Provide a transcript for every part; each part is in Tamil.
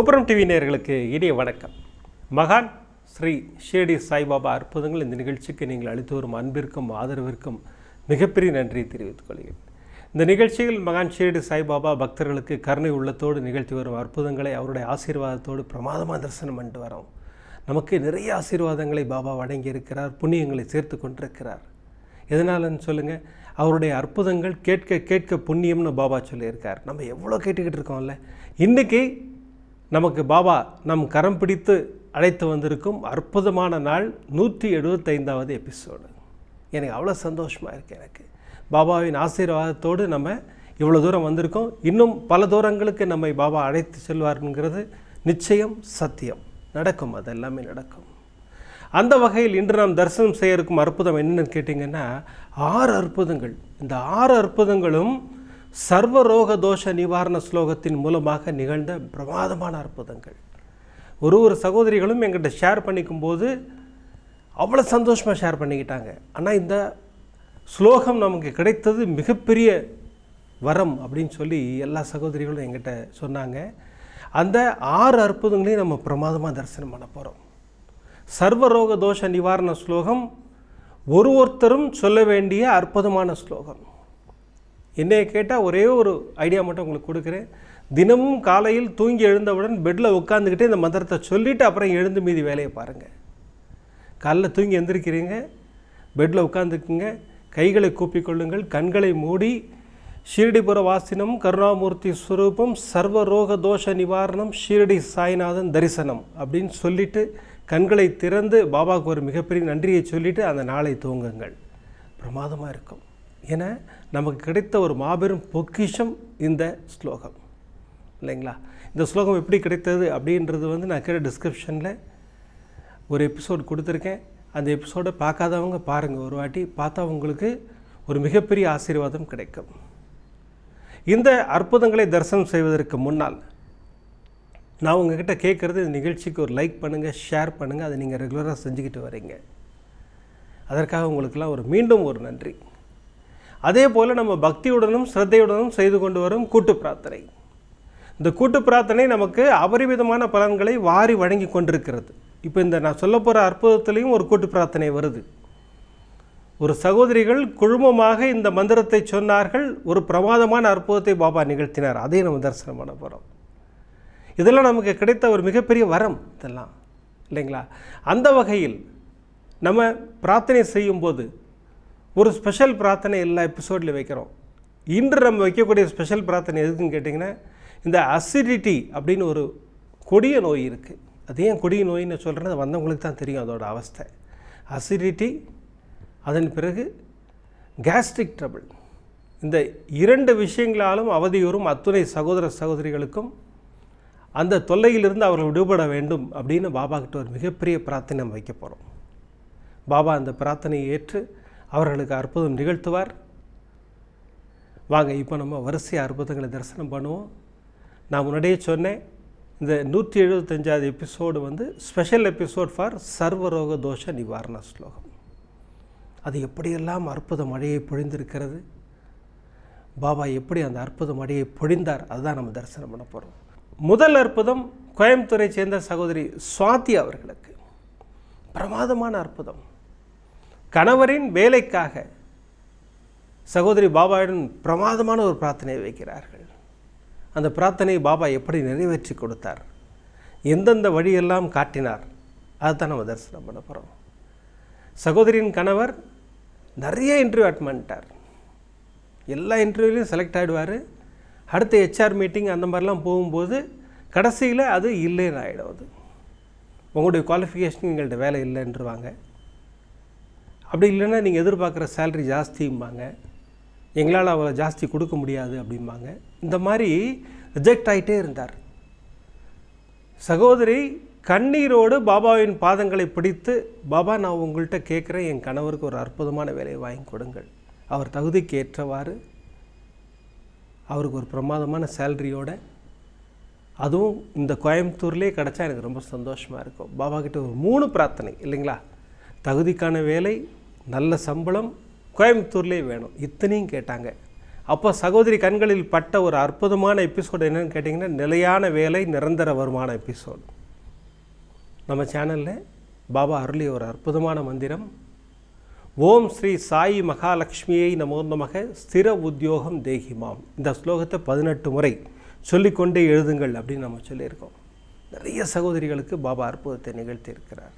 கோபுரம் டிவி நேர்களுக்கு இனிய வணக்கம். மகான் ஸ்ரீ ஷிரடி சாய்பாபா அற்புதங்கள் இந்த நிகழ்ச்சிக்கு நீங்கள் அளித்து வரும் அன்பிற்கும் ஆதரவிற்கும் மிகப்பெரிய நன்றியை தெரிவித்துக் கொள்கிறேன். இந்த நிகழ்ச்சியில் மகான் ஷிரடி சாய்பாபா பக்தர்களுக்கு கருணை உள்ளத்தோடு நிகழ்த்தி வரும் அற்புதங்களை அவருடைய ஆசீர்வாதத்தோடு பிரமாதமாக தரிசனம் பண்ணிட்டு வரோம். நமக்கு நிறைய ஆசீர்வாதங்களை பாபா வழங்கி இருக்கிறார் புண்ணியங்களை சேர்த்து கொண்டிருக்கிறார். எதனாலன்னு சொல்லுங்கள் அவருடைய அற்புதங்கள் கேட்க கேட்க புண்ணியம்னு பாபா சொல்லியிருக்கார். நம்ம எவ்வளோ கேட்டுக்கிட்டு இருக்கோம்ல? இன்றைக்கி நமக்கு பாபா நம் கரம் பிடித்து அழைத்து வந்திருக்கும் அற்புதமான நாள் நூற்றி எழுபத்தைந்தாவது எபிசோடு எனக்கு அவ்வளோ சந்தோஷமாக இருக்குது எனக்கு. பாபாவின் ஆசீர்வாதத்தோடு நம்ம இவ்வளோ தூரம் வந்திருக்கோம். இன்னும் பல தூரங்களுக்கு நம்மை பாபா அழைத்து செல்வாருங்கிறது நிச்சயம் சத்தியம். நடக்கும் அது எல்லாமே நடக்கும். அந்த வகையில் இன்று நாம் தரிசனம் செய்ய இருக்கும் அற்புதம் என்னென்னு கேட்டிங்கன்னா ஆறு அற்புதங்கள். இந்த ஆறு அற்புதங்களும் சர்வரோக தோஷ நிவாரண ஸ்லோகத்தின் மூலமாக நிகழ்ந்த பிரமாதமான அற்புதங்கள். ஒரு ஒரு சகோதரிகளும் எங்கிட்ட ஷேர் பண்ணிக்கும் போது அவ்வளோ சந்தோஷமாக ஷேர் பண்ணிக்கிட்டாங்க. ஆனால் இந்த ஸ்லோகம் நமக்கு கிடைத்தது மிகப்பெரிய வரம் அப்படின்னு சொல்லி எல்லா சகோதரிகளும் எங்கிட்ட சொன்னாங்க. அந்த ஆறு அற்புதங்களையும் நம்ம பிரமாதமாக தரிசனம் பண்ண போகிறோம் சர்வரோக தோஷ நிவாரண ஸ்லோகம் ஒரு ஒருத்தரும் சொல்ல வேண்டிய அற்புதமான ஸ்லோகம். என்னைய கேட்டால் ஒரே ஒரு ஐடியா மட்டும் உங்களுக்கு கொடுக்குறேன். தினமும் காலையில் தூங்கி எழுந்தவுடன் பெட்டில் உட்காந்துக்கிட்டே இந்த மந்திரத்தை சொல்லிவிட்டு அப்புறம் எழுந்து மீதி வேலையை பாருங்கள் காலைல தூங்கி எழுந்திருக்கிறீங்க பெட்டில் உட்காந்துக்குங்க கைகளை கூப்பிக்கொள்ளுங்கள் கண்களை மூடி ஷீரடிபுர வாசினம் கருணாமூர்த்தி ஸ்வரூபம் சர்வரோக தோஷ நிவாரணம் ஷீரடி சாய்நாதன் தரிசனம் அப்படின்னு சொல்லிட்டு கண்களை திறந்து பாபாவுக்கு ஒரு மிகப்பெரிய நன்றியை சொல்லிவிட்டு அந்த நாளை தூங்குங்கள். பிரமாதமாக இருக்கும். ஏன்னா நமக்கு கிடைத்த ஒரு மாபெரும் பொக்கிஷம் இந்த ஸ்லோகம். இல்லைங்களா? இந்த ஸ்லோகம் எப்படி கிடைத்தது அப்படின்றது வந்து நான் கீழே டிஸ்கிரிப்ஷனில் ஒரு எபிசோட் கொடுத்துருக்கேன். அந்த எபிசோடை பார்க்காதவங்க பாருங்கள் ஒரு வாட்டி பார்த்தா உங்களுக்கு ஒரு மிகப்பெரிய ஆசீர்வாதம் கிடைக்கும். இந்த அற்புதங்களை தரிசனம் செய்வதற்கு முன்னால் நான் உங்ககிட்ட கேட்குறது இந்த நிகழ்ச்சிக்கு ஒரு லைக் பண்ணுங்கள் ஷேர் பண்ணுங்கள் அதை நீங்கள் ரெகுலராக செஞ்சுக்கிட்டு வரீங்க. அதற்காக உங்களுக்கெல்லாம் ஒரு மீண்டும் ஒரு நன்றி. அதே போல் நம்ம பக்தியுடனும் ஸ்ரத்தையுடனும் செய்து கொண்டு வரும் கூட்டு பிரார்த்தனை. இந்த கூட்டு பிரார்த்தனை நமக்கு அபரிவிதமான பலன்களை வாரி வழங்கி கொண்டிருக்கிறது. இப்போ இந்த நான் சொல்ல போகிற அற்புதத்துலேயும் ஒரு கூட்டு பிரார்த்தனை வருது. ஒரு சகோதரிகள் குழுமமாக இந்த மந்திரத்தை சொன்னார்கள் ஒரு பிரமாதமான அற்புதத்தை பாபா நிகழ்த்தினார். அதையும் நம்ம தரிசனம் பண்ண போகிறோம் இதெல்லாம் நமக்கு கிடைத்த ஒரு மிகப்பெரிய வரம் இதெல்லாம். இல்லைங்களா? அந்த வகையில் நம்ம பிரார்த்தனை செய்யும்போது ஒரு ஸ்பெஷல் பிரார்த்தனை எல்லா எபிசோட்லையும் வைக்கிறோம். இன்று நம்ம வைக்கக்கூடிய ஸ்பெஷல் பிரார்த்தனை எதுக்குன்னு கேட்டிங்கன்னா இந்த அசிடிட்டி அப்படின்னு ஒரு கொடிய நோய் இருக்குது அது ஏன் கொடிய நோயின்னு சொல்கிறது வந்தவங்களுக்கு தான் தெரியும் அதோட அவஸ்தை. அசிடிட்டி அதன் பிறகு கேஸ்ட்ரிக் ட்ரபிள் இந்த இரண்டு விஷயங்களாலும் அவதியுறும் அத்துணை சகோதர சகோதரிகளுக்கும் அந்த தொல்லையிலிருந்து அவர்கள் விடுபட வேண்டும் அப்படின்னு பாபா கிட்ட ஒரு மிகப்பெரிய பிரார்த்தனை நம்ம வைக்க போகிறோம் பாபா அந்த பிரார்த்தனையை ஏற்று அவர்களுக்கு அற்புதம் நிகழ்த்துவார். வாங்க இப்போ நம்ம வரிசை அற்புதங்களை தரிசனம் பண்ணுவோம். நான் முன்னாடியே சொன்னேன் இந்த நூற்றி எழுபத்தஞ்சாவது எபிசோடு வந்து ஸ்பெஷல் எபிசோட் ஃபார் சர்வரோக தோஷ நிவாரண ஸ்லோகம். அது எப்படியெல்லாம் அற்புத மழையை பொழிந்திருக்கிறது? பாபா எப்படி அந்த அற்புத மழையை பொழிந்தார்? அதுதான் நம்ம தரிசனம் பண்ண போகிறோம் முதல் அற்புதம் கோயம்புத்தூரை சேர்ந்த சகோதரி சுவாதி அவர்களுக்கு. பிரமாதமான அற்புதம். கணவரின் வேலைக்காக சகோதரி பாபாவிடம் பிரமாதமான ஒரு பிரார்த்தனையை வைக்கிறார்கள். அந்த பிரார்த்தனையை பாபா எப்படி நிறைவேற்றி கொடுத்தார்? எந்தெந்த வழியெல்லாம் காட்டினார்? அதுதான் நம்ம தரிசனம் பண்ண போகிறோம் சகோதரியின் கணவர் நிறைய இன்டர்வியூ அட்டன் பண்ணிட்டார். எல்லா இன்டர்வியூலையும் செலக்ட் ஆகிடுவார் அடுத்த ஹெச்ஆர் மீட்டிங் அந்த மாதிரிலாம் போகும்போது கடைசியில் அது இல்லைன்னு ஆகிடும் அது. உங்களுடைய குவாலிஃபிகேஷன் எங்கள்கிட்ட வேலை இல்லைன்றவாங்க. அப்படி இல்லைன்னா நீங்கள் எதிர்பார்க்குற சேலரி ஜாஸ்திம்பாங்க. எங்களால் அவளை ஜாஸ்தி கொடுக்க முடியாது அப்படிம்பாங்க. இந்த மாதிரி ரிஜெக்ட் ஆகிட்டே இருந்தார். சகோதரி கண்ணீரோடு பாபாவின் பாதங்களை பிடித்து பாபா நான் உங்கள்கிட்ட கேட்குறேன் என் கணவருக்கு ஒரு அற்புதமான வேலையை வாங்கி கொடுங்கள். அவர் தகுதிக்கு ஏற்றவாறு அவருக்கு ஒரு பிரமாதமான சேல்ரியோடு அதுவும் இந்த கோயம்புத்தூர்லேயே கிடச்சா எனக்கு ரொம்ப சந்தோஷமாக இருக்கும். பாபா கிட்ட ஒரு மூணு பிரார்த்தனை இல்லைங்களா? தகுதிக்கான வேலை நல்ல சம்பளம் கோயம்புத்தூர்லேயே வேணும். இத்தனையும் கேட்டாங்க. அப்போ சகோதரி கண்களில் பட்ட ஒரு அற்புதமான எபிசோடு என்னென்னு கேட்டிங்கன்னா நிலையான வேலை நிரந்தர வருமான எபிசோடு. நம்ம சேனலில் பாபா அருளிய ஒரு அற்புதமான மந்திரம். ஓம் ஸ்ரீ சாயி மகாலட்சுமியை நமோ நமக ஸ்திர உத்தியோகம் தேகிமாம். இந்த ஸ்லோகத்தை பதினெட்டு முறை சொல்லிக்கொண்டே எழுதுங்கள் அப்படின்னு நம்ம சொல்லியிருக்கோம். நிறைய சகோதரிகளுக்கு பாபா அற்புதத்தை நிகழ்த்தியிருக்கிறார்.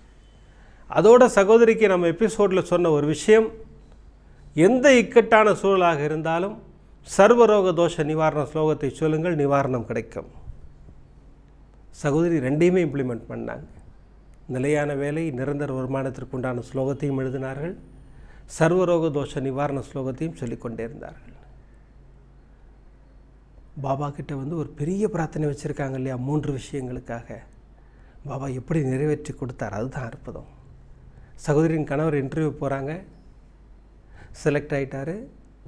அதோட சகோதரிக்கு நம்ம எபிசோடில் சொன்ன ஒரு விஷயம் எந்த இக்கட்டான சூழலாக இருந்தாலும் சர்வரோக தோஷ நிவாரண ஸ்லோகத்தை சொல்லுங்கள் நிவாரணம் கிடைக்கும். சகோதரி ரெண்டையுமே இம்ப்ளிமெண்ட் பண்ணாங்க. நிலையான வேலை நிரந்தர வருமானத்திற்கு உண்டான ஸ்லோகத்தையும் எழுதினார்கள். சர்வரோக தோஷ நிவாரண ஸ்லோகத்தையும் சொல்லிக்கொண்டே இருந்தார்கள். பாபா கிட்ட வந்து ஒரு பெரிய பிரார்த்தனை வச்சுருக்காங்க இல்லையா? மூன்று விஷயங்களுக்காக. பாபா எப்படி நிறைவேற்றி கொடுத்தார்? அதுதான் அற்புதம். சகோதரியின் கணவர் இன்டர்வியூ போகிறாங்க செலக்ட் ஆகிட்டார்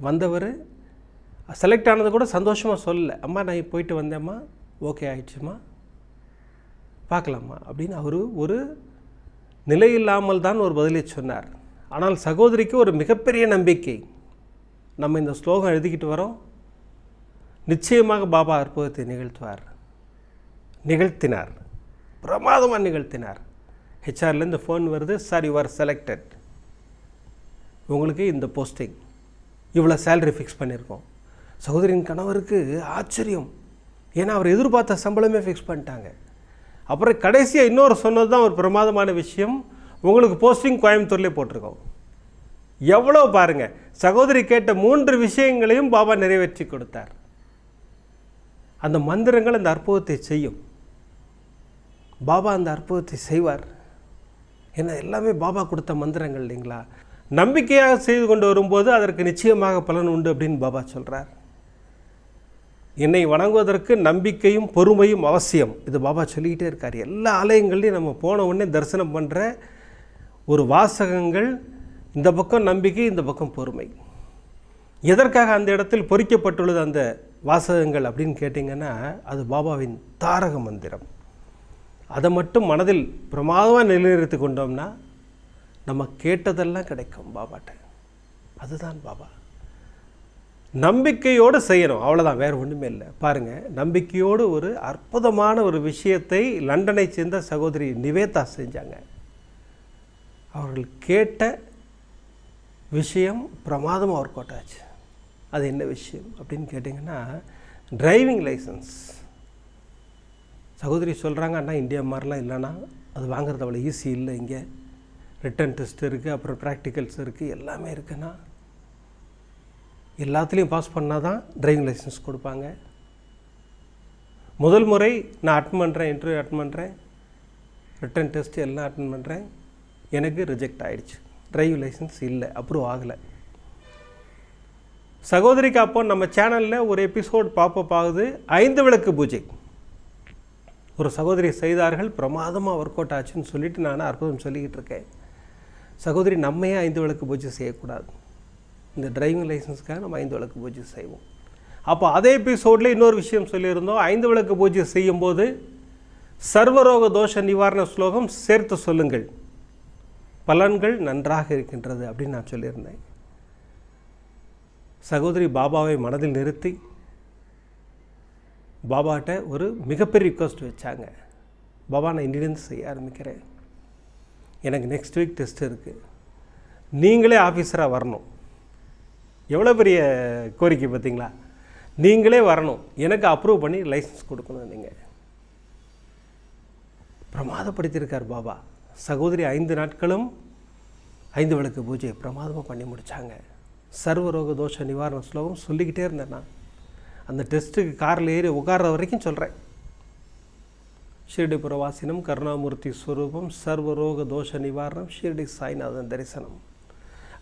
வந்தவர் செலக்ட் ஆனது கூட சந்தோஷமாக சொல்லலை. அம்மா நான் போயிட்டு வந்தேம்மா. ஓகே ஆயிடுச்சுமா. பார்க்கலாமா அப்படின்னு அவர் ஒரு நிலை இல்லாமல் தான் ஒரு பதிலை சொன்னார். ஆனால் சகோதரிக்கு ஒரு மிகப்பெரிய நம்பிக்கை. நம்ம இந்த ஸ்லோகம் எழுதிக்கிட்டு வரோம். நிச்சயமாக பாபா அற்புதத்தை நிகழ்த்துவார். நிகழ்த்தினார். பிரமாதமாக நிகழ்த்தினார். ஹெச்ஆர்லேருந்து ஃபோன் வருது சார் யூ ஆர் செலக்டட் உங்களுக்கு இந்த போஸ்டிங் இவ்வளோ சேலரி ஃபிக்ஸ் பண்ணியிருக்கோம் சகோதரியின் கணவருக்கு ஆச்சரியம். ஏன்னா அவர் எதிர்பார்த்த சம்பளமே ஃபிக்ஸ் பண்ணிட்டாங்க. அப்புறம் கடைசியாக இன்னொரு சொன்னது தான் ஒரு பிரமாதமான விஷயம். உங்களுக்கு போஸ்டிங் கோயம்புத்தூர்லேயே போட்டிருக்கோம். எவ்வளோ பாருங்கள் சகோதரி கேட்ட மூன்று விஷயங்களையும் பாபா நிறைவேற்றி கொடுத்தார். அந்த மந்திரங்கள் அந்த அற்புதத்தை செய்யும். பாபா அந்த அற்புதத்தை செய்வார். ஏன்னா எல்லாமே பாபா கொடுத்த மந்திரங்கள் இல்லைங்களா? நம்பிக்கையாக செய்து கொண்டு வரும்போது அதற்கு நிச்சயமாக பலன் உண்டு அப்படின்னு பாபா சொல்கிறார் என்னை வணங்குவதற்கு நம்பிக்கையும் பொறுமையும் அவசியம் இது பாபா சொல்லிக்கிட்டே இருக்கார். எல்லா ஆலயங்கள்லையும் நம்ம போன உடனே தரிசனம் பண்ணுற ஒரு வாசகங்கள் இந்த பக்கம் நம்பிக்கை இந்த பக்கம் பொறுமை. எதற்காக அந்த இடத்தில் பொறிக்கப்பட்டுள்ளது அந்த வாசகங்கள் அப்படின்னு கேட்டிங்கன்னா அது பாபாவின் தாரக மந்திரம். அதை மட்டும் மனதில் பிரமாதமாக நிலைநிறுத்தி கொண்டோம்னா நம்ம கேட்டதெல்லாம் கிடைக்கும் பாபாட்ட. அதுதான் பாபா. நம்பிக்கையோடு செய்யணும். அவ்வளோதான் வேறு ஒன்றுமே இல்லை. பாருங்கள் நம்பிக்கையோடு ஒரு அற்புதமான ஒரு விஷயத்தை லண்டனை சேர்ந்த சகோதரி நிவேதா செஞ்சாங்க. அவர்கள் கேட்ட விஷயம் பிரமாதமாக ஒர்க் அவுட் ஆச்சு. அது என்ன விஷயம் அப்படின்னு கேட்டிங்கன்னா டிரைவிங் லைசன்ஸ் சகோதரி சொல்கிறாங்க அண்ணா இந்தியா மாதிரிலாம் இல்லைன்னா அது வாங்குறது அவ்வளோ ஈஸி இல்லை இங்கே. ரிட்டன் டெஸ்ட் இருக்குது அப்புறம் ப்ராக்டிக்கல்ஸ் இருக்குது எல்லாமே இருக்குன்னா எல்லாத்துலேயும் பாஸ் பண்ணால் தான் டிரைவிங் லைசன்ஸ் கொடுப்பாங்க. முதல் முறை நான் அட்டன் பண்ணுறேன் இன்டர்வியூ அட்டன் பண்ணுறேன் ரிட்டன் டெஸ்ட் எல்லாம் அட்டன் பண்ணுறேன் எனக்கு ரிஜெக்ட் ஆகிடுச்சு டிரைவிங் லைசன்ஸ் இல்லை அப்ரூவ் ஆகலை. சகோதரிக்கு அப்போ நம்ம சேனலில் ஒரு எபிசோட் பாப்பப் ஆகுது. ஐந்து விளக்கு பூஜை. ஒரு சகோதரி செய்தார்கள் பிரமாதமாக ஒர்க் அவுட் ஆச்சுன்னு சொல்லிட்டு நான் அற்புதம் சொல்லிக்கிட்டு இருக்கேன். சகோதரி நம்மையே ஐந்து விளக்கு பூஜை செய்யக்கூடாது. இந்த டிரைவிங் லைசன்ஸ்க்காக நம்ம ஐந்து விளக்கு பூஜை செய்வோம். அப்போ அதே எபிசோடில் இன்னொரு விஷயம் சொல்லியிருந்தோம். ஐந்து விளக்கு பூஜை செய்யும்போது சர்வரோக தோஷ நிவாரண ஸ்லோகம் சேர்த்து சொல்லுங்கள். பலன்கள் நன்றாக இருக்கின்றது அப்படின்னு நான் சொல்லியிருந்தேன். சகோதரி பாபாவை மனதில் நிறுத்தி பாபாட்ட ஒரு மிகப்பெரிய ரிக்வஸ்ட் வச்சாங்க. பாபா நான் இன்னிலேருந்து செய்ய ஆரம்பிக்கிறேன். எனக்கு நெக்ஸ்ட் வீக் டெஸ்ட் இருக்குது நீங்களே ஆஃபீஸராக வரணும். எவ்வளோ பெரிய கோரிக்கை பார்த்தீங்களா? நீங்களே வரணும். எனக்கு அப்ரூவ் பண்ணி லைசன்ஸ் கொடுக்கணும் நீங்கள் பிரமாதப்படுத்தியிருக்கார் பாபா. சகோதரி ஐந்து நாட்களும் ஐந்து விளக்கு பூஜையை பிரமாதமாக பண்ணி முடித்தாங்க சர்வரோக தோஷ நிவாரண ஸ்லோகம் சொல்லிக்கிட்டே இருந்தேன் நான். அந்த டெஸ்ட்டுக்கு காரில் ஏறி உட்கார்ற வரைக்கும் சொல்கிறேன் ஷிரடி புறவாசினம் கருணாமூர்த்தி ஸ்வரூபம் சர்வரோக தோஷ நிவாரணம் ஷிரடி சாய்நாதன் தரிசனம்.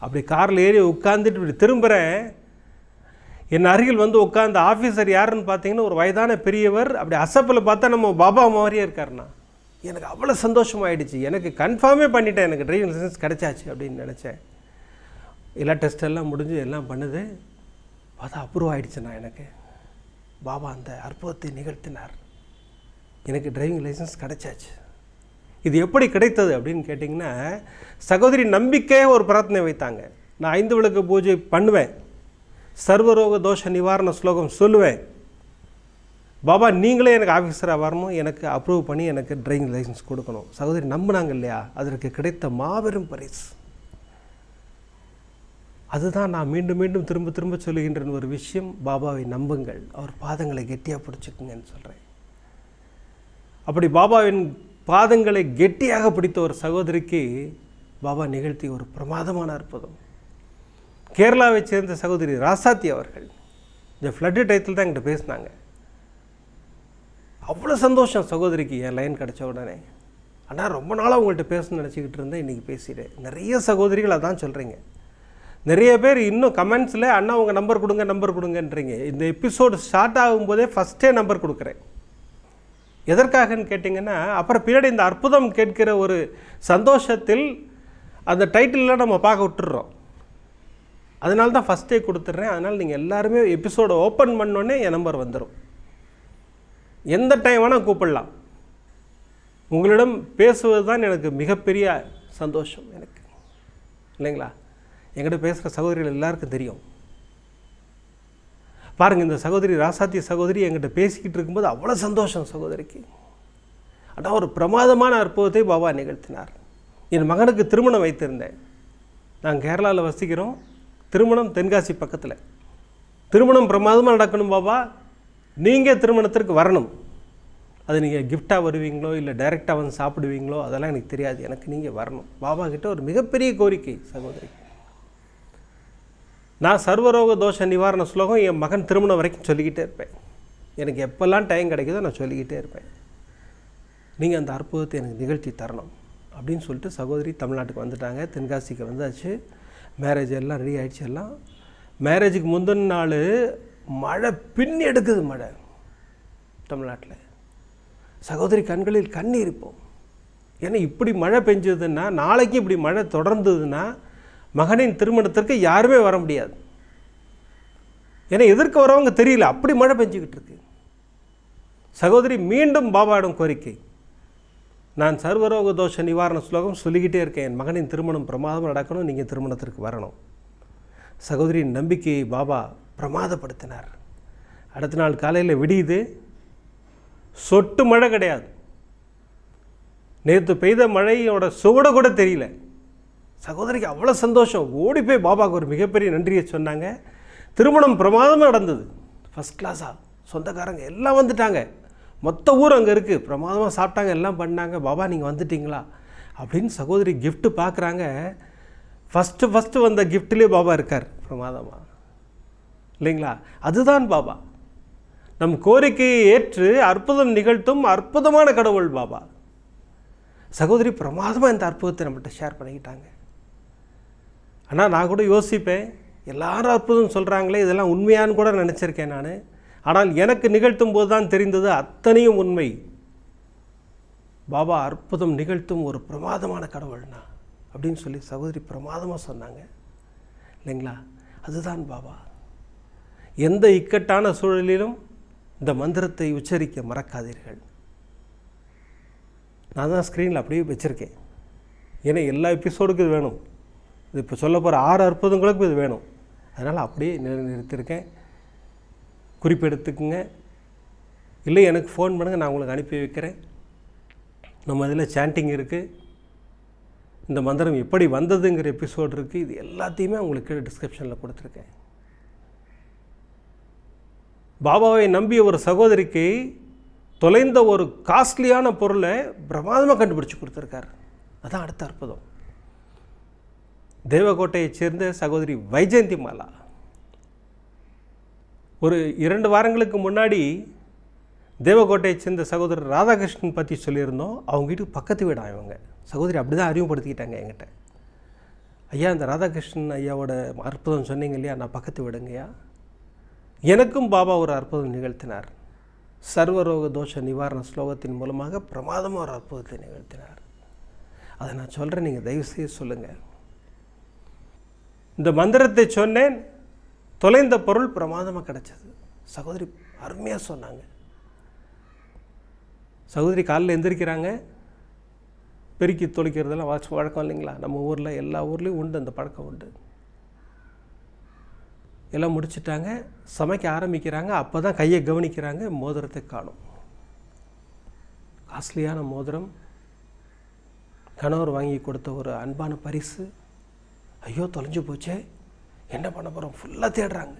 அப்படி காரில் ஏறி உட்காந்துட்டு இப்படி திரும்புகிறேன் என் அருகில் வந்து உட்காந்து ஆஃபீஸர் யாருன்னு பார்த்தீங்கன்னா ஒரு வயதான பெரியவர் அப்படி அசப்பில் பார்த்தா நம்ம பாபா மாதிரியே இருக்காருண்ணா. எனக்கு அவ்வளோ சந்தோஷமாயிடுச்சு. எனக்கு கன்ஃபார்மே பண்ணிட்டேன். எனக்கு டிரைவிங் லைசன்ஸ் கிடச்சாச்சு அப்படின்னு நினச்சேன். எல்லா டெஸ்ட் எல்லாம் முடிஞ்சு எல்லாம் பண்ணுது. பார்த்தா அப்ரூவ் ஆகிடுச்சுண்ணா எனக்கு. பாபா அந்த அற்புதத்தை நிகழ்த்தினார். எனக்கு டிரைவிங் லைசன்ஸ் கிடைச்சாச்சு. இது எப்படி கிடைத்தது அப்படின்னு கேட்டிங்கன்னா சகோதரி நம்பிக்கையாக ஒரு பிரார்த்தனை வைத்தாங்க. நான் ஐந்து விளக்கு பூஜை பண்ணுவேன். சர்வரோக தோஷ நிவாரண ஸ்லோகம் சொல்லுவேன். பாபா நீங்களே எனக்கு ஆஃபீஸராக வரணும். எனக்கு அப்ரூவ் பண்ணி எனக்கு டிரைவிங் லைசன்ஸ் கொடுக்கணும். சகோதரி நம்பினாங்க இல்லையா? அதற்கு கிடைத்த மாபெரும் பரிசு. அதுதான் நான் மீண்டும் மீண்டும் திரும்ப திரும்ப சொல்லுகின்ற ஒரு விஷயம். பாபாவை நம்புங்கள். அவர் பாதங்களை கெட்டியாக பிடிச்சிக்குங்கன்னு சொல்கிறேன் அப்படி பாபாவின் பாதங்களை கெட்டியாக பிடித்த ஒரு சகோதரிக்கு பாபா நிகழ்த்தி ஒரு பிரமாதமான அற்புதம். கேரளாவை சேர்ந்த சகோதரி ராசாத்தி அவர்கள் இந்த ஃப்ளட்டு டயத்தில் தான் என்கிட்ட பேசினாங்க. அவ்வளோ சந்தோஷம் சகோதரிக்கு என் லைன் கிடச்ச உடனே. ஆனால் ரொம்ப நாளாக உங்கள்கிட்ட பேசணும்னு நினச்சிக்கிட்டு இருந்தேன். இன்றைக்கி பேசிட்டேன். நிறைய சகோதரிகள் அதான் சொல்கிறீங்க நிறைய பேர் இன்னும் கமெண்ட்ஸில் அண்ணா உங்கள் நம்பர் கொடுங்க நம்பர் கொடுங்கன்றீங்க. இந்த எபிசோடு ஸ்டார்ட் ஆகும்போதே ஃபஸ்ட்டே நம்பர் கொடுக்குறேன். எதற்காகன்னு கேட்டிங்கன்னா அப்புறம் பின்னாடி இந்த அற்புதம் கேட்கிற ஒரு சந்தோஷத்தில் அந்த டைட்டிலெலாம் நம்ம பார்க்க விட்டுடுறோம். அதனால தான் ஃபஸ்ட்டே கொடுத்துட்றேன். அதனால் நீங்கள் எல்லாருமே எபிசோடை ஓப்பன் பண்ணோன்னே என் நம்பர் வந்துடும் எந்த டைம் வேணால் கூப்பிடலாம். உங்களிடம் பேசுவது தான் எனக்கு மிகப்பெரிய சந்தோஷம் எனக்கு. இல்லைங்களா? என்கிட்ட பேசுகிற சகோதரிகள் எல்லாருக்கும் தெரியும். பாருங்கள் இந்த சகோதரி ராசாத்தி சகோதரி என்கிட்ட பேசிக்கிட்டு இருக்கும்போது அவ்வளோ சந்தோஷம் சகோதரிக்கு. ஆனால் ஒரு பிரமாதமான அற்புதத்தை பாபா நிகழ்த்தினார். என் மகனுக்கு திருமணம் வைத்திருந்தேன். நாங்கள் கேரளாவில் வசிக்கிறோம். திருமணம் தென்காசி பக்கத்தில். திருமணம் பிரமாதமாக நடக்கணும் பாபா. நீங்கள் திருமணத்திற்கு வரணும். அது நீங்கள் கிஃப்டாக வருவீங்களோ இல்லை டைரெக்டாக வந்து சாப்பிடுவீங்களோ அதெல்லாம் எனக்கு தெரியாது. எனக்கு நீங்கள் வரணும். பாபா கிட்ட ஒரு மிகப்பெரிய கோரிக்கை சகோதரி. நான் சர்வரோக தோஷ நிவாரண ஸ்லோகம் என் மகன் திருமணம் வரைக்கும் சொல்லிக்கிட்டே இருப்பேன். எனக்கு எப்போல்லாம் டைம் கிடைக்குதோ நான் சொல்லிக்கிட்டே இருப்பேன். நீங்கள் அந்த அற்புதத்தை எனக்கு நிகழ்த்தி தரணும் அப்படின்னு சொல்லிட்டு சகோதரி தமிழ்நாட்டுக்கு வந்துட்டாங்க. தென்காசிக்கு வந்தாச்சு. மேரேஜ் எல்லாம் ரெடி ஆகிடுச்சு எல்லாம். மேரேஜுக்கு முந்தின நாள் மழை பின்னி எடுக்குது மழை தமிழ்நாட்டில். சகோதரி கண்களில் கண்ணீர் இருப்போம் ஏன்னா இப்படி மழை பெஞ்சதுன்னா நாளைக்கு இப்படி மழை தொடர்ந்ததுன்னா மகனின் திருமணத்திற்கு யாருமே வர முடியாது. ஏன்னா எதிர்க்க வரவங்க தெரியல அப்படி மழை பெஞ்சிக்கிட்டு இருக்கு. சகோதரி மீண்டும் பாபாவிடம் கோரிக்கை. நான் சர்வரோக தோஷ நிவாரண ஸ்லோகம் சொல்லிக்கிட்டே இருக்கேன். என் மகனின் திருமணம் பிரமாதம் நடக்கணும் நீங்கள் திருமணத்திற்கு வரணும். சகோதரியின் நம்பிக்கையை பாபா பிரமாதப்படுத்தினார். அடுத்த நாள் காலையில் விடியுது. சொட்டு மழை கிடையாது. நேற்று பெய்த மழையோட சுவட கூட தெரியல. சகோதரிக்கு அவ்வளோ சந்தோஷம். ஓடி போய் பாபாவுக்கு ஒரு மிகப்பெரிய நன்றியை சொன்னாங்க. திருமணம் பிரமாதமாக நடந்தது. ஃபஸ்ட் கிளாஸாக சொந்தக்காரங்க எல்லாம் வந்துட்டாங்க. மொத்த ஊர் அங்கே இருக்குது பிரமாதமாக சாப்பிட்டாங்க எல்லாம் பண்ணாங்க. பாபா நீங்கள் வந்துட்டிங்களா? அப்படின்னு சகோதரி கிஃப்ட்டு பார்க்குறாங்க ஃபஸ்ட்டு ஃபஸ்ட்டு வந்த கிஃப்ட்லேயே பாபா இருக்கார். பிரமாதமாக இல்லைங்களா? அதுதான் பாபா. நம் கோரிக்கையை ஏற்று அற்புதம் நிகழ்த்தும் அற்புதமான கடவுள் பாபா. சகோதரி பிரமாதமாக இந்த அற்புதத்தை நம்மகிட்ட ஷேர் பண்ணிக்கிட்டாங்க. ஆனால் நான் கூட யோசிப்பேன். எல்லாரும் அற்புதம் சொல்கிறாங்களே இதெல்லாம் உண்மையான்னு கூட நினச்சிருக்கேன் நான். ஆனால் எனக்கு நிகழ்த்தும் போது தான் தெரிந்தது அத்தனையும் உண்மை. பாபா அற்புதம் நிகழ்த்தும் ஒரு பிரமாதமான கடவுள்னா அப்படின்னு சொல்லி சகோதரி பிரமாதமாக சொன்னாங்க. இல்லைங்களா? அதுதான் பாபா. எந்த இக்கட்டான சூழலிலும் இந்த மந்திரத்தை உச்சரிக்க மறக்காதீர்கள். நான் தான் ஸ்க்ரீனில் அப்படியே வச்சுருக்கேன். ஏன்னா எல்லா எபிசோடுக்கும் வேணும். இது இப்போ சொல்ல போகிற ஆறு அற்புதங்களுக்கும் இது வேணும். அதனால் அப்படியே நிறு நிறுத்தியிருக்கேன் குறிப்பெடுத்துக்குங்க. இல்லை எனக்கு ஃபோன் பண்ணுங்கள் நான் உங்களுக்கு அனுப்பி வைக்கிறேன். நம்ம இதில் சாண்டிங் இருக்குது இந்த மந்திரம் எப்படி வந்ததுங்கிற எபிசோடு இருக்குது இது எல்லாத்தையுமே உங்களுக்கு டிஸ்கிரிப்ஷனில் கொடுத்துருக்கேன். பாபாவை நம்பிய ஒரு சகோதரிக்கு தொலைந்த ஒரு காஸ்ட்லியான பொருளை பிரமாதமாக கண்டுபிடிச்சி கொடுத்துருக்காரு. அதுதான் அடுத்த அற்புதம். தேவகோட்டையைச் சேர்ந்த சகோதரி வைஜெயந்தி மாலா. ஒரு இரண்டு வாரங்களுக்கு முன்னாடி தேவகோட்டையைச் சேர்ந்த சகோதரர் ராதாகிருஷ்ணன் பற்றி சொல்லியிருந்தோம். அவங்க வீட்டுக்கு பக்கத்து வீடா இவங்க? சகோதரி அப்படி தான் அறிமுகப்படுத்திக்கிட்டாங்க என்கிட்ட. ஐயா இந்த ராதாகிருஷ்ணன் ஐயாவோட அற்புதம் சொன்னீங்க இல்லையா? நான் பக்கத்து வீடுங்கய்யா. எனக்கும் பாபா ஒரு அற்புதம் நிகழ்த்தினார். சர்வரோக தோஷ நிவாரண ஸ்லோகத்தின் மூலமாக பிரமாதமாக ஒரு அற்புதத்தை நிகழ்த்தினார். அதை நான் சொல்கிறேன் நீங்கள் தயவுசெய்து சொல்லுங்கள் இந்த மந்திரத்தை சொன்னேன். தொலைந்த பொருள் பிரமாதமாக கிடச்சது. சகோதரி அருமையாக சொன்னாங்க. சகோதரி காலில் எந்திரிக்கிறாங்க. பெருக்கி தொலைக்கிறதெல்லாம் வாட்ச் வழக்கம் இல்லைங்களா? நம்ம ஊரில் எல்லா ஊர்லேயும் உண்டு அந்த பழக்கம் உண்டு. எல்லாம் முடிச்சிட்டாங்க. சமைக்க ஆரம்பிக்கிறாங்க. அப்போ தான் கையை கவனிக்கிறாங்க. மோதிரத்தை காணும். காஸ்ட்லியான மோதிரம். கணவர் வாங்கி கொடுத்த ஒரு அன்பான பரிசு. ஐயோ தொலைஞ்சு போச்சே. என்ன பண்ண போகிறோம் ஃபுல்லாக தேடுறாங்க.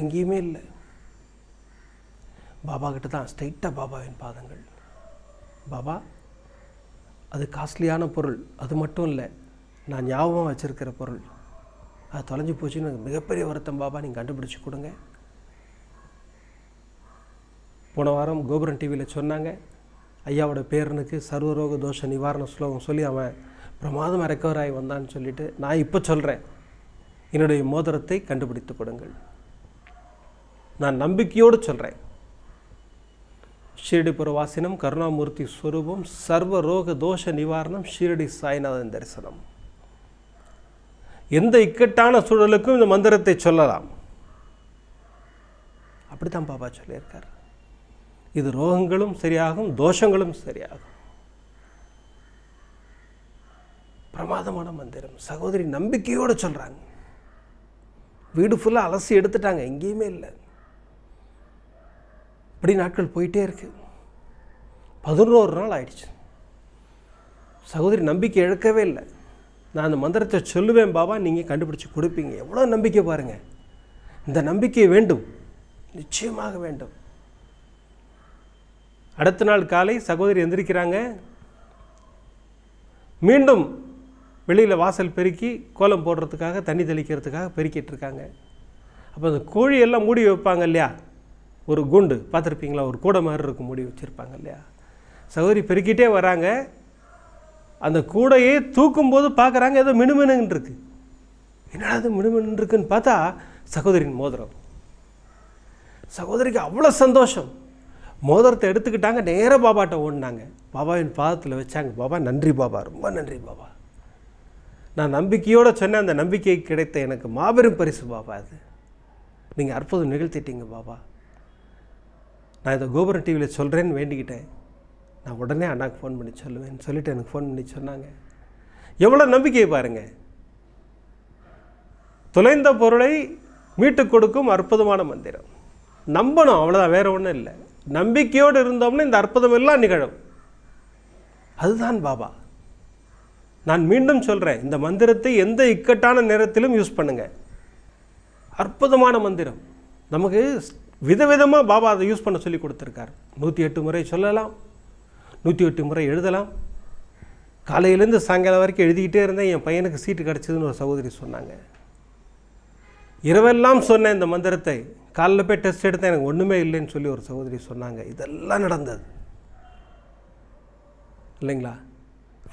எங்கேயுமே இல்லை. பாபா கிட்ட தான் ஸ்ட்ரைட்டாக பாபாவின் பாதங்கள். பாபா அது காஸ்ட்லியான பொருள். அது மட்டும் இல்லை. நான் ஞாபகம் வச்சுருக்கிற பொருள். அது தொலைஞ்சு போச்சுன்னு எனக்கு மிகப்பெரிய வருத்தம் பாபா. நீங்கள் கண்டுபிடிச்சி கொடுங்க. போன வாரம் கோபுரம் டிவியில் சொன்னாங்க ஐயாவோட பேரனுக்கு சர்வரோக தோஷ நிவாரண ஸ்லோகம் சொல்லி அவன் பிரமாதமாக ரெக்கவர் ஆகி வந்தான்னு சொல்லிட்டு நான் இப்போ சொல்கிறேன் என்னுடைய மோதிரத்தை கண்டுபிடித்து கொடுங்கள். நான் நம்பிக்கையோடு சொல்கிறேன் ஷீரடிபுர வாசினம் கருணாமூர்த்தி ஸ்வரூபம் சர்வ ரோக தோஷ நிவாரணம் ஷீரடி சாய்நாதன் தரிசனம். எந்த இக்கட்டான சூழலுக்கும் இந்த மந்திரத்தை சொல்லலாம். அப்படித்தான் பாபா சொல்லியிருக்கார். இது ரோகங்களும் சரியாகும் தோஷங்களும் சரியாகும். பிரமாதமான மந்திரம். சகோதரி நம்பிக்கையோடு சொல்கிறாங்க வீடு ஃபுல்லாக அலசி எடுத்துட்டாங்க. எங்கேயுமே இல்லை. இப்படி நாட்கள் போயிட்டே இருக்கு. பதினோரு நாள் ஆயிடுச்சு. சகோதரி நம்பிக்கை இழக்கவே இல்லை. நான் அந்த மந்திரத்தை சொல்லுவேன் பாபா நீங்கள் கண்டுபிடிச்சி கொடுப்பீங்க. எவ்வளோ நம்பிக்கை பாருங்கள் இந்த நம்பிக்கை வேண்டும். நிச்சயமாக வேண்டும். அடுத்த நாள் காலை சகோதரி எந்திரிக்கிறாங்க. மீண்டும் வெளியில் வாசல் பெருக்கி கோலம் போடுறதுக்காக தண்ணி தெளிக்கிறதுக்காக பெருக்கிட்டு இருக்காங்க அப்போ அந்த கோழியெல்லாம் மூடி வைப்பாங்க இல்லையா? ஒரு குண்டு. பார்த்துருப்பீங்களா? ஒரு கூடை மாதிரி இருக்கும் மூடி வச்சுருப்பாங்க இல்லையா? சகோதரி பெருக்கிட்டே வராங்க. அந்த கூடையே தூக்கும்போது பார்க்குறாங்க ஏதோ மினுமினுன்னு இருக்கு என்னடா அது மினுமினு இருக்குன்னு பார்த்தா சகோதரின் மோதிரம். சகோதரிக்கு அவ்வளோ சந்தோஷம். மோதிரத்தை எடுத்துக்கிட்டாங்க நேராக பாபாட்ட ஓடினாங்க. பாபாவின் பாதத்தில் வச்சாங்க. பாபா நன்றி பாபா ரொம்ப நன்றி பாபா. நான் நம்பிக்கையோடு சொன்னேன் அந்த நம்பிக்கை கிடைத்த எனக்கு மாபெரும் பரிசு பாபா அது. நீங்கள் அற்புதம் நிகழ்த்திட்டீங்க பாபா. நான் இதை கோபுரம் டிவியில் சொல்கிறேன்னு வேண்டிக்கிட்டேன். நான் உடனே அண்ணாக்கு ஃபோன் பண்ணி சொல்லுவேன்னு சொல்லிவிட்டு எனக்கு ஃபோன் பண்ணி சொன்னாங்க. எவ்வளோ நம்பிக்கை பாருங்கள் தொலைந்த பொருளை மீட்டு கொடுக்கும் அற்புதமான மந்திரம். நம்பணும் அவ்வளோதான் வேற ஒன்றும் இல்லை. நம்பிக்கையோடு இருந்தோம்னா இந்த அற்புதம் எல்லாம் நிகழும். அதுதான் பாபா. நான் மீண்டும் சொல்கிறேன் இந்த மந்திரத்தை எந்த இக்கட்டான நேரத்திலும் யூஸ் பண்ணுங்கள் அற்புதமான மந்திரம். நமக்கு விதவிதமாக பாபா அதை யூஸ் பண்ண சொல்லி கொடுத்துருக்கார். நூற்றி எட்டு முறை சொல்லலாம் நூற்றி எட்டு முறை எழுதலாம். காலையிலேருந்து சாயங்காலம் வரைக்கும் எழுதிக்கிட்டே இருந்தேன் என் பையனுக்கு சீட்டு கிடச்சிதுன்னு ஒரு சகோதரி சொன்னாங்க. இரவெல்லாம் சொன்னேன் இந்த மந்திரத்தை காலைல போய் டெஸ்ட் எடுத்தேன் எனக்கு ஒன்றுமே இல்லைன்னு சொல்லி ஒரு சகோதரி சொன்னாங்க. இதெல்லாம் நடந்தது. இல்லைங்களா?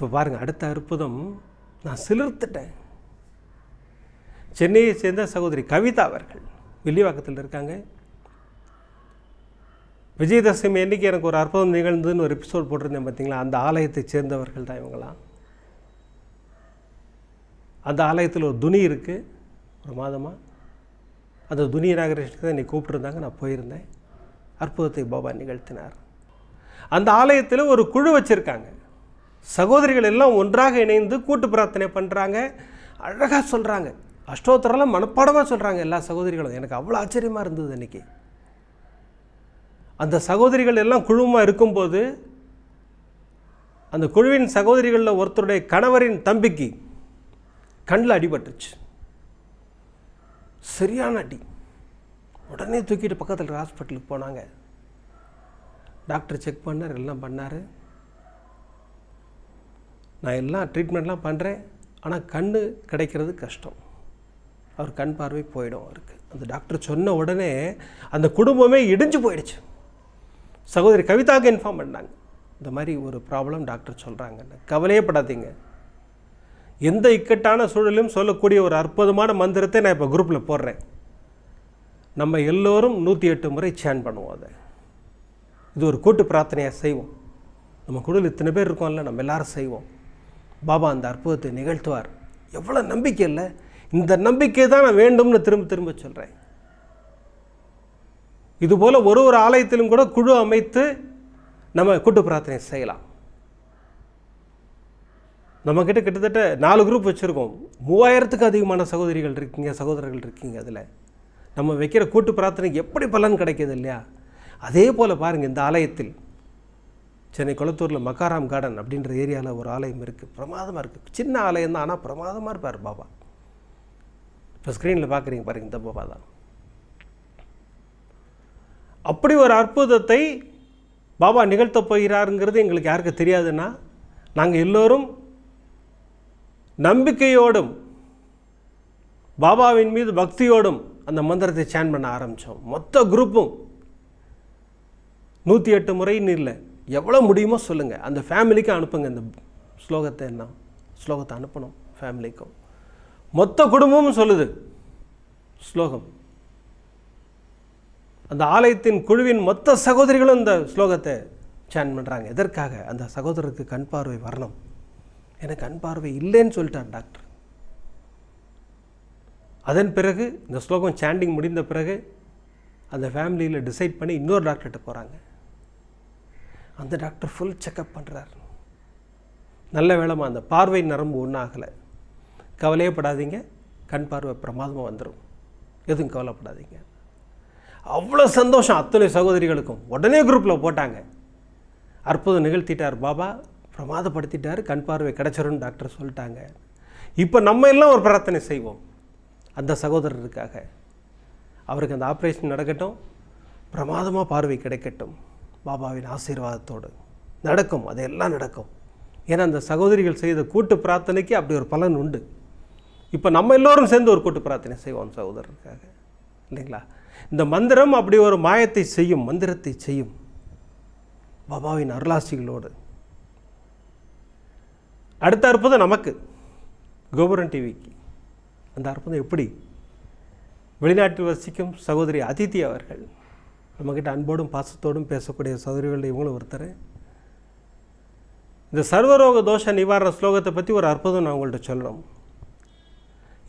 இப்போ பாருங்கள் அடுத்த அற்புதம் நான் சிலிர்த்துட்டேன். சென்னையை சேர்ந்த சகோதரி கவிதா அவர்கள் வில்லிவாக்கத்தில் இருக்காங்க. விஜயதசமி என்றைக்கு எனக்கு ஒரு அற்புதம் நிகழ்ந்ததுன்னு ஒரு எபிசோட் போட்டிருந்தேன் பார்த்தீங்களா அந்த ஆலயத்தை சேர்ந்தவர்கள் தான் இவங்களாம். அந்த ஆலயத்தில் ஒரு துணி இருக்குது ஒரு மாதமாக அந்த துணி நாகரேஷனுக்கு தான் என்னை கூப்பிட்ருந்தாங்க நான் போயிருந்தேன். அற்புதத்தை பாபா நிகழ்த்தினார். அந்த ஆலயத்தில் ஒரு குழு வச்சுருக்காங்க. சகோதரிகள் எல்லாம் ஒன்றாக இணைந்து கூட்டு பிரார்த்தனை பண்ணுறாங்க அழகாக சொல்கிறாங்க அஷ்டோத்தரெல்லாம் மனப்பாடமாக சொல்கிறாங்க எல்லா சகோதரிகளும். எனக்கு அவ்வளோ ஆச்சரியமாக இருந்தது அன்றைக்கி அந்த சகோதரிகள் எல்லாம் குழுமாக இருக்கும்போது அந்த குழுவின் சகோதரிகளில் ஒருத்தருடைய கணவரின் தம்பிக்கு கண்ணில் அடிபட்டுச்சு சரியான அடி. உடனே தூக்கிட்டு பக்கத்தில் ஹாஸ்பிட்டலுக்கு போனாங்க. டாக்டர் செக் பண்ணார் எல்லாம் பண்ணார். நான் எல்லாம் ட்ரீட்மெண்ட்லாம் பண்ணுறேன் ஆனால் கண் கிடைக்கிறது கஷ்டம். அவர் கண் பார்வை போயிடும் அவருக்கு. அந்த டாக்டர் சொன்ன உடனே அந்த குடும்பமே இடிஞ்சு போயிடுச்சு. சகோதரி கவிதாவுக்கு இன்ஃபார்ம் பண்ணாங்க. இந்த மாதிரி ஒரு ப்ராப்ளம் டாக்டர் சொல்கிறாங்கன்னு கவலையே படாதீங்க. எந்த இக்கட்டான சூழலும் சொல்லக்கூடிய ஒரு அற்புதமான மந்திரத்தை நான் இப்போ குரூப்பில் போடுறேன். நம்ம எல்லோரும் நூற்றி எட்டு முறை சேன் பண்ணுவோம் அதை. இது ஒரு கூட்டு பிரார்த்தனையாக செய்வோம். நம்ம குழுவில் இத்தனை பேர் இருக்கோம்ல நம்ம எல்லாரும் செய்வோம். பாபா அந்த அற்புதத்தை நிகழ்த்துவார். எவ்வளோ நம்பிக்கை இல்லை. இந்த நம்பிக்கை தான் நான் வேண்டும்னு திரும்ப திரும்ப சொல்கிறேன் இதுபோல் ஒரு ஒரு ஆலயத்திலும் கூட குழு அமைத்து நம்ம கூட்டு பிரார்த்தனை செய்யலாம். நம்மக்கிட்ட கிட்டத்தட்ட நாலு குரூப் வச்சுருக்கோம். மூவாயிரத்துக்கு அதிகமான சகோதரிகள் இருக்கீங்க சகோதரர்கள் இருக்கீங்க அதில். நம்ம வைக்கிற கூட்டு பிரார்த்தனைக்கு எப்படி பலன் கிடைக்கிது இல்லையா? அதே போல் பாருங்கள் இந்த ஆலயத்தில் சென்னை குளத்தூரில் மக்காராம் கார்டன் அப்படின்ற ஏரியாவில் ஒரு ஆலயம் இருக்குது பிரமாதமாக இருக்குது சின்ன ஆலயம் தான் ஆனால் பிரமாதமாக இருப்பார் பாபா. இப்போ ஸ்க்ரீனில் பார்க்குறீங்க பாருங்க இந்த பாபா தான். அப்படி ஒரு அற்புதத்தை பாபா நிகழ்த்த போகிறாருங்கிறது எங்களுக்கு யாருக்கு தெரியாதுன்னா நாங்கள் எல்லோரும் நம்பிக்கையோடும் பாபாவின் மீது பக்தியோடும் அந்த மந்திரத்தை சேன் பண்ண ஆரம்பித்தோம் மொத்த குரூப்பும் நூற்றி எட்டு முறைன்னு இல்லை எவ்வளோ முடியுமோ சொல்லுங்கள் அந்த ஃபேமிலிக்கு அனுப்புங்க. இந்த ஸ்லோகத்தை என்ன ஸ்லோகத்தை அனுப்பணும் ஃபேமிலிக்கும் மொத்த குடும்பமும் சொல்லுது. ஸ்லோகம். அந்த ஆலயத்தின் குழுவின் மொத்த சகோதரிகளும் இந்த ஸ்லோகத்தை சேன் பண்ணுறாங்க எதற்காக? அந்த சகோதரருக்கு கண் பார்வை வரணும். எனக்கு கண் பார்வை இல்லைன்னு சொல்லிட்டான் டாக்டர். அதன் பிறகு இந்த ஸ்லோகம் சாண்டிங் முடிந்த பிறகு அந்த ஃபேமிலியில் டிசைட் பண்ணி இன்னொரு டாக்டர்கிட்ட போகிறாங்க அந்த டாக்டர் ஃபுல் செக்கப் பண்ணுறாரு நல்ல வேலைமா அந்த பார்வை நரம்பு ஒன்றாகலை கவலையே படாதீங்க கண் பார்வை பிரமாதமாக வந்துடும் எதுவும் கவலைப்படாதீங்க. அவ்வளோ சந்தோஷம் அத்தனை சகோதரிகளுக்கும். உடனே குரூப்பில் போட்டாங்க. அற்புதம் நிகழ்த்திட்டார் பாபா. பிரமாதப்படுத்திட்டார். கண் பார்வை கிடச்சிரும்னு டாக்டர் சொல்லிட்டாங்க. இப்போ நம்ம எல்லாம் ஒரு பிரார்த்தனை செய்வோம். அந்த சகோதரருக்காக. அவருக்கு அந்த ஆப்ரேஷன் நடக்கட்டும். பிரமாதமாக பார்வை கிடைக்கட்டும். பாபாவின் ஆசீர்வாதத்தோடு. நடக்கும் அதெல்லாம் நடக்கும். ஏன்னா அந்த சகோதரிகள் செய்த கூட்டு பிரார்த்தனைக்கு அப்படி ஒரு பலன் உண்டு. இப்போ நம்ம எல்லோரும் சேர்ந்து ஒரு கூட்டு பிரார்த்தனை செய்வோம் சகோதரருக்காக. இல்லைங்களா? இந்த மந்திரம் அப்படி ஒரு மாயத்தை செய்யும் மந்திரத்தை செய்யும். பாபாவின் அருளாசிகளோடு. அடுத்த அற்புதம் நமக்கு. கோபுரம் டிவிக்கு. அந்த அற்புதம் எப்படி? வெளிநாட்டில் வசிக்கும் சகோதரி அதித்தி அவர்கள். நம்மக்கிட்ட அன்போடும் பாசத்தோடும் பேசக்கூடிய சௌதரிகள் இவங்களும் ஒருத்தர். இந்த சர்வரோக தோஷ நிவாரண ஸ்லோகத்தை பற்றி ஒரு அற்புதம் நான் உங்கள்கிட்ட சொல்லணும்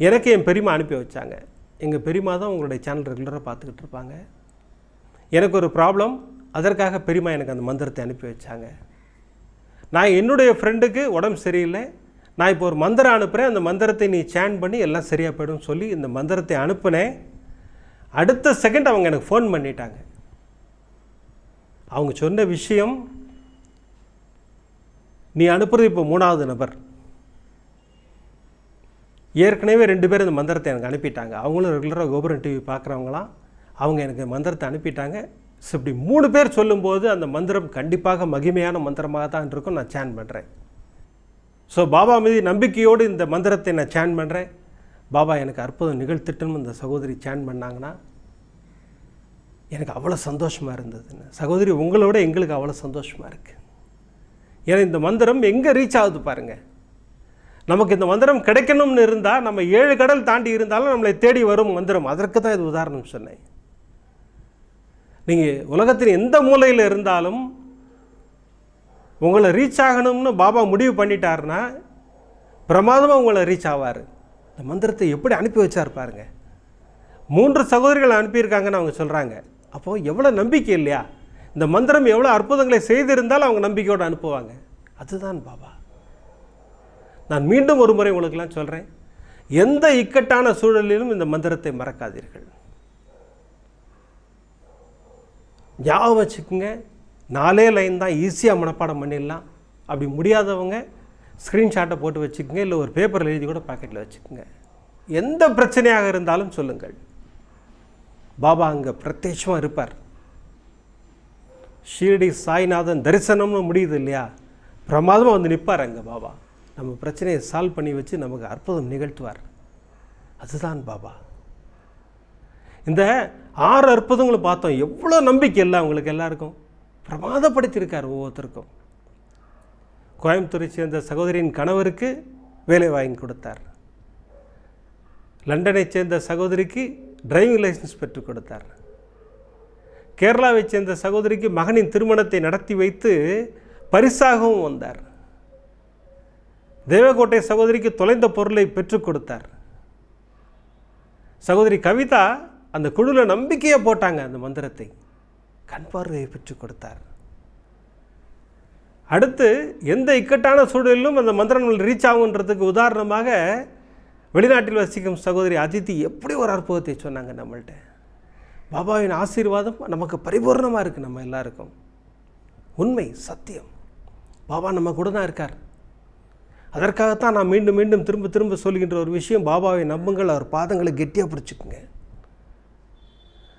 எனக்கு என் பெரியம்மா அனுப்பி வச்சாங்க. எங்கள் பெரியம்மா தான் உங்களுடைய சேனல் ரெகுலராக பார்த்துக்கிட்டு இருப்பாங்க. எனக்கு ஒரு ப்ராப்ளம் அதற்காக பெரியம்மா எனக்கு அந்த மந்திரத்தை அனுப்பி வச்சாங்க. நான் என்னுடைய ஃப்ரெண்டுக்கு உடம்பு சரியில்லை. நான் இப்போ ஒரு மந்திரம் அனுப்புகிறேன் அந்த மந்திரத்தை நீ சேன் பண்ணி எல்லாம் சரியாக போயிடும் சொல்லி இந்த மந்திரத்தை அனுப்புனேன். அடுத்த செகண்ட் அவங்க எனக்கு ஃபோன் பண்ணிட்டாங்க. அவங்க சொன்ன விஷயம் நீ அனுப்புறது இப்போ மூணாவது நபர். ஏற்கனவே ரெண்டு பேர் இந்த மந்திரத்தை எனக்கு அனுப்பிட்டாங்க. அவங்களும் ரெகுலராக கோபுரம் டிவி பார்க்குறவங்களாம் அவங்க எனக்கு மந்திரத்தை அனுப்பிட்டாங்க. ஸோ இப்படி மூணு பேர் சொல்லும்போது அந்த மந்திரம் கண்டிப்பாக மகிமையான மந்திரமாக தான் இருக்கும் நான் சேன் பண்ணுறேன் ஸோ பாபா மீது நம்பிக்கையோடு இந்த மந்திரத்தை நான் சேன் பண்ணுறேன் பாபா எனக்கு அற்புதம் நிகழ்த்திட்டுன்னு இந்த சகோதரி சேன் பண்ணாங்கன்னா எனக்கு அவ்வளோ சந்தோஷமாக இருந்ததுன்னு. சகோதரி உங்களோட எங்களுக்கு அவ்வளோ சந்தோஷமாக இருக்குது ஏன்னா இந்த மந்திரம் எங்கே ரீச் ஆகுது பாருங்கள் நமக்கு இந்த மந்திரம் கிடைக்கணும்னு இருந்தால் நம்ம ஏழு கடல் தாண்டி இருந்தாலும் நம்மளை தேடி வரும் மந்திரம். அதற்கு தான் இது உதாரணம் சொன்னேன். நீங்கள் உலகத்தின் எந்த மூலையில் இருந்தாலும் உங்களை ரீச் ஆகணும்னு பாபா முடிவு பண்ணிட்டாருன்னா பிரமாதமாக உங்களை ரீச் ஆவார். இந்த மந்திரத்தை எப்படி அனுப்பி வச்சார் பாருங்க. மூன்று சகோதரிகள் அனுப்பியிருக்காங்கன்னு அவங்க சொல்கிறாங்க அப்போது எவ்வளோ நம்பிக்கை இல்லையா? இந்த மந்திரம் எவ்வளோ அற்புதங்களை செய்திருந்தாலும் அவங்க நம்பிக்கையோடு அனுப்புவாங்க. அதுதான் பாபா. நான் மீண்டும் ஒரு முறை உங்களுக்கெல்லாம் சொல்கிறேன் எந்த இக்கட்டான சூழலிலும் இந்த மந்திரத்தை மறக்காதீர்கள். ஞாபகம் வச்சுக்கோங்க. நாலே லைன் தான் ஈஸியாக மனப்பாடம் பண்ணிடலாம். அப்படி முடியாதவங்க ஸ்க்ரீன்ஷாட்டை போட்டு வச்சுக்கோங்க. இல்லை ஒரு பேப்பரில் எழுதி கூட பாக்கெட்டில் வச்சுக்கோங்க. எந்த பிரச்சனையாக இருந்தாலும் சொல்லுங்கள். பாபா அங்கே பிரத்யட்சமாக இருப்பார். ஷீரடி சாய்நாதன் தரிசனம்னு முடியுது இல்லையா? பிரமாதமாக வந்து நிற்பார் அங்கே பாபா. நம்ம பிரச்சனையை சால்வ் பண்ணி வச்சு நமக்கு அற்புதம் நிகழ்த்துவார். அதுதான் பாபா. இந்த ஆறு அற்புதங்களும் பார்த்தோம். எவ்வளோ நம்பிக்கை இல்லை அவங்களுக்கு எல்லாருக்கும். பிரமாதப்படுத்தியிருக்கார் ஒவ்வொருத்தருக்கும். கோயம்புத்தூரை சேர்ந்த சகோதரியின் கணவருக்கு வேலை வாங்கி கொடுத்தார். லண்டனை சேர்ந்த சகோதரிக்கு டிரைவிங் லைசன்ஸ் பெற்றுக் கொடுத்தார். கேரளாவைச் சேர்ந்த சகோதரிக்கு மகனின் திருமணத்தை நடத்தி வைத்து பரிசாகவும் வந்தார். தேவகோட்டை சகோதரிக்கு தொலைந்த பொருளை பெற்றுக் கொடுத்தார். சகோதரி கவிதா அந்த குழுவில் நம்பிக்கையாக போட்டாங்க அந்த மந்திரத்தை. கண் பார்வையை பெற்றுக் கொடுத்தார். அடுத்து எந்த இக்கட்டான சூழலிலும் அந்த மந்திரங்கள் ரீச் ஆகுன்றதுக்கு உதாரணமாக வெளிநாட்டில் வசிக்கும் சகோதரி அதித்தி எப்படி ஒரு அற்புதத்தை சொன்னாங்க நம்மள்ட்ட? பாபாவின் ஆசீர்வாதம் நமக்கு பரிபூர்ணமாக இருக்குது நம்ம எல்லாருக்கும். உண்மை சத்தியம். பாபா நம்ம கூட தான் இருக்கார். அதற்காகத்தான் நான் மீண்டும் மீண்டும் திரும்ப திரும்ப சொல்கின்ற ஒரு விஷயம் பாபாவை நம்புங்கள் அவர் பாதங்களை கெட்டியாக பிடிச்சிக்குங்க.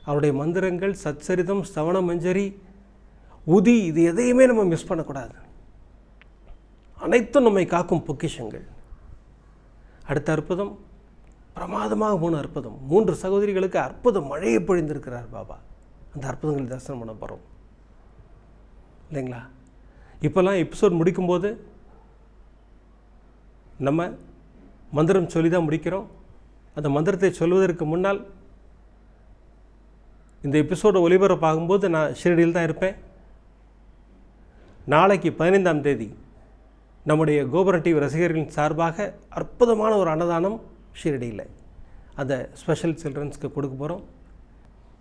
அவருடைய மந்திரங்கள் சச்சரிதம் ஸ்தவண மஞ்சரி உதி இது எதையுமே நம்ம மிஸ் பண்ணக்கூடாது. அனைத்தும் நம்மை காக்கும் பொக்கிஷங்கள். அடுத்த அற்புதம் பிரமாதமாக மூணு அற்புதம். மூன்று சகோதரிகளுக்கு அற்புதம் மழையை பொழிந்திருக்கிறார் பாபா. அந்த அற்புதங்கள் தரிசனம் பண்ண போகிறோம் இல்லைங்களா? இப்போல்லாம் எபிசோட் முடிக்கும்போது நம்ம மந்திரம் சொல்லி தான் முடிக்கிறோம். அந்த மந்திரத்தை சொல்வதற்கு முன்னால் இந்த எபிசோடை ஒளிபரப்பாகும்போது நான் ஷிரடியில் தான் இருப்பேன். நாளைக்கு பதினைந்தாம் தேதி நம்முடைய கோபுர டிவி ரசிகர்களின் சார்பாக அற்புதமான ஒரு அன்னதானம் ஷீரடியில். அந்த ஸ்பெஷல் சில்ட்ரன்ஸ்க்கு கொடுக்க போகிறோம்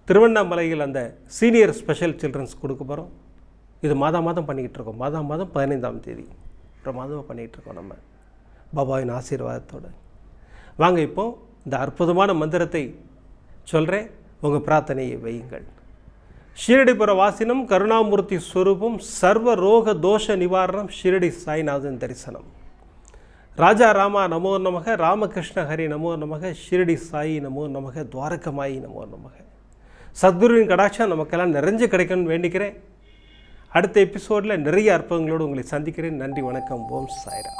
திருவண்ணாமலையில் அந்த சீனியர் ஸ்பெஷல் சில்ட்ரன்ஸ் கொடுக்க போகிறோம் இது மாதம் மாதம் பண்ணிக்கிட்டு இருக்கோம். மாதம் மாதம் பதினைந்தாம் தேதி. பிரமாதமாக பண்ணிகிட்டு இருக்கோம் நம்ம. பாபாவின் ஆசீர்வாதத்தோடு. வாங்க இப்போ இந்த அற்புதமான மந்திரத்தை சொல்கிறேன் உங்கள் பிரார்த்தனையை வையுங்கள். ஷீரடிபுர வாசினம் கருணாமூர்த்தி ஸ்வரூபம் சர்வ ரோக தோஷ நிவாரணம் ஷீரடி சாய்நாதன் தரிசனம். ராஜா ராமா நமோ நமக ராமகிருஷ்ண ஹரி நமோ நமக ஷீரடி சாயி நமோ நமக துவாரகமாயி நமோ நமக. சத்குருவின் கடாட்சம் நமக்கெல்லாம் நிறைஞ்சு கிடைக்கணும்னு வேண்டிக்கிறேன். அடுத்த எபிசோடில் நிறைய அற்புதங்களோடு உங்களை சந்திக்கிறேன். நன்றி வணக்கம். ஓம் சாய்ராம்.